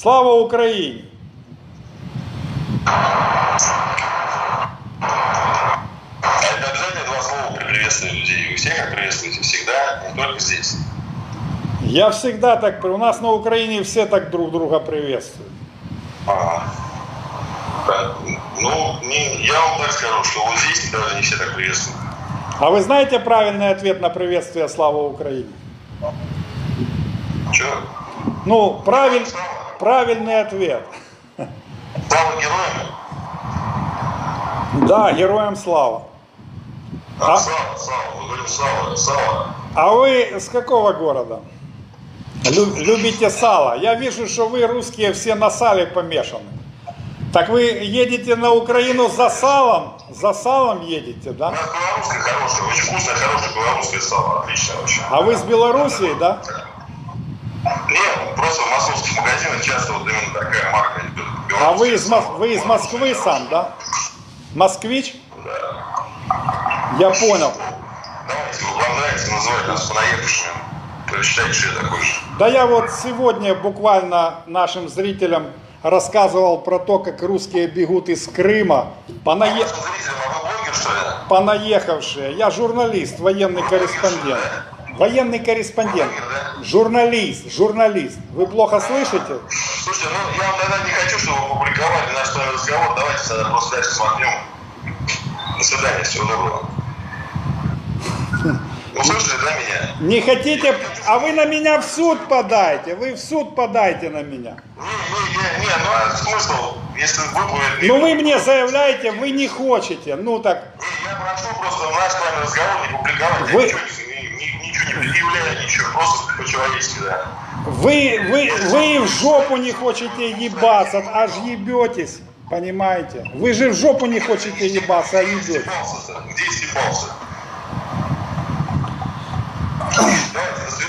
Слава Україні! Обязательно два слова при приветствии людей. Вы всех их приветствуете всегда, не только здесь. Я всегда так, у нас на Украине все так друг друга приветствуют. Ага. Ну, не- я вам так скажу, что вот здесь даже не все так приветствуют. А вы знаете правильный ответ на приветствие «Слава Украине»? Че? Ну, правиль, правильный ответ. Слава героям? Да, героям слава. А, А? Слава, слава, мы говорим слава, слава. А вы с какого города? Лю- любите сало. Я вижу, что вы русские все на сале помешаны. Так вы едете на Украину за салом? За салом едете, У да? нас белорусское хорошее, очень вкусное, хорошее белорусское сало. Отлично вообще. А вы с Белоруссии, да? Нет, просто в московских часто вот именно такая марка идет. А вы из, Мос- вы из. Москвы сам, да? Москвич? Да. Я понял. Давайте, вам нравится называть нас понаехавшими. Считайте, что я такой же. Да я вот сегодня буквально нашим зрителям рассказывал про то, как русские бегут из Крыма, понае- а вы блогер, понаехавшие. Я журналист, военный корреспондент. Военный корреспондент. Журналист, журналист. Вы плохо слышите? Слушайте, ну я вам тогда не хочу, чтобы вы публиковали наш разговор. Давайте тогда просто дальше смотрим. До свидания, всего доброго. Услышали, да, меня? Не хотите, а вы на меня в суд подайте, вы в суд подайте на меня. Не, не, не, не, ну а смысл, если выплывет... Ну вы мне заявляете, вы не хотите. Ну так, Не, я прошу просто наш с вами разговор не публиковать. Вы- Я ничего, не, предъявляю, ничего, просто по-человечески, да. вы, вы, вы в жопу не хотите ебаться, аж ебетесь. Понимаете? Вы же в жопу не хотите ебаться, а Где ебетесь. Где степался? Давайте